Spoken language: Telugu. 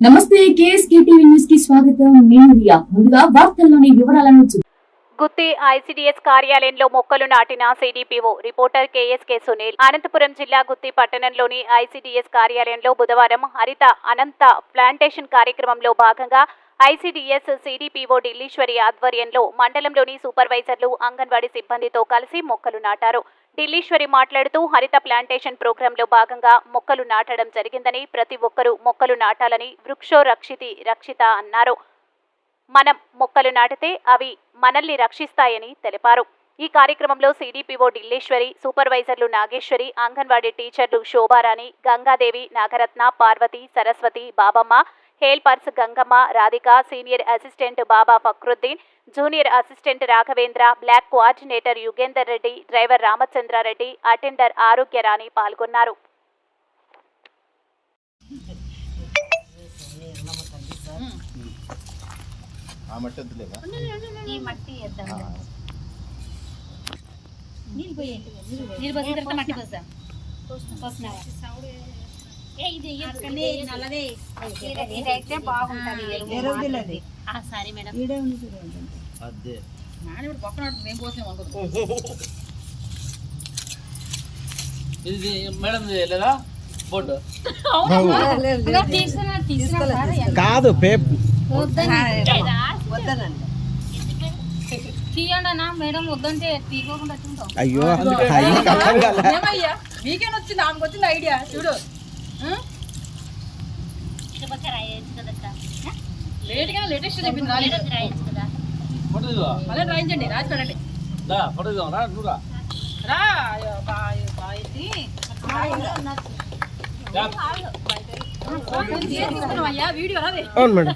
నమస్తే కేఎస్కే టీవీ న్యూస్కి స్వాగతం. నేను రియా. ముందుగా వార్తల్లోని వివరాలను చూ- గుత్తి ఐసిడిఎస్ కార్యాలయంలో మొక్కలు నాటిన CDPO reporter KSK Sunil. Anantapur జిల్లా గుత్తి పట్టణంలోని ఐసిడిఎస్ కార్యాలయంలో బుధవారం హరిత అనంత ప్లాంటేషన్ కార్యక్రమంలో భాగంగా ఐసిడిఎస్ సిడిపిఓ ఢిల్లీశ్వరి ఆధ్వర్యంలో మండలంలోని సూపర్వైజర్లు అంగన్వాడీ సిబ్బందితో కలిసి మొక్కలు నాటారు. ఢిల్లీశ్వరి మాట్లాడుతూ హరిత ప్లాంటేషన్ ప్రోగ్రాంలో భాగంగా మొక్కలు నాటడం జరిగిందని ప్రతి ఒక్కరూ మొక్కలు నాటాలని వృక్షో రక్షితి రక్షిత అన్నారు. మనం మొక్కలు నాటితే అవి మనల్ని రక్షిస్తాయని తెలిపారు. ఈ కార్యక్రమంలో సిడిపిఓ ఢిల్లేశ్వరి సూపర్వైజర్లు నాగేశ్వరి అంగన్వాడీ టీచర్లు Shobha Rani Ganga Devi Nagaratna Parvati Saraswati Babamma helpers Gangamma Radhika senior assistant Baba Fakruddin junior assistant Raghavendra block coordinator Yugender Reddy driver Ramachandra Reddy attender Arogyarani పాల్గొన్నారు. ఆ మట్టి వద్దులేదా ఈ మట్టి వేద్దాం? ఆ, నీళ్ళు పోయి నీళ్ళు పోసిన తర్వాత మట్టి పోసినావా? మేడం. అదే. ఇది మేడం లేదా? బోర్డు. తీసుకున్నా తీసుకున్నా కాదు మేడం వద్దంటే తీసుకోకుండా అయ్యో అయ్యో కష్టం కదా. ఏమయ్యా? మీకేం వచ్చింది ఆమెకు వచ్చింది ఐడియా. చూడు. లేటెస్ట్ చెప్పింది. రాలేదు మళ్ళీ రాయించండి రాసి పెట్టండి ఫోటో రా నువ్వు రా. రా బాయ్ అవును మేడం.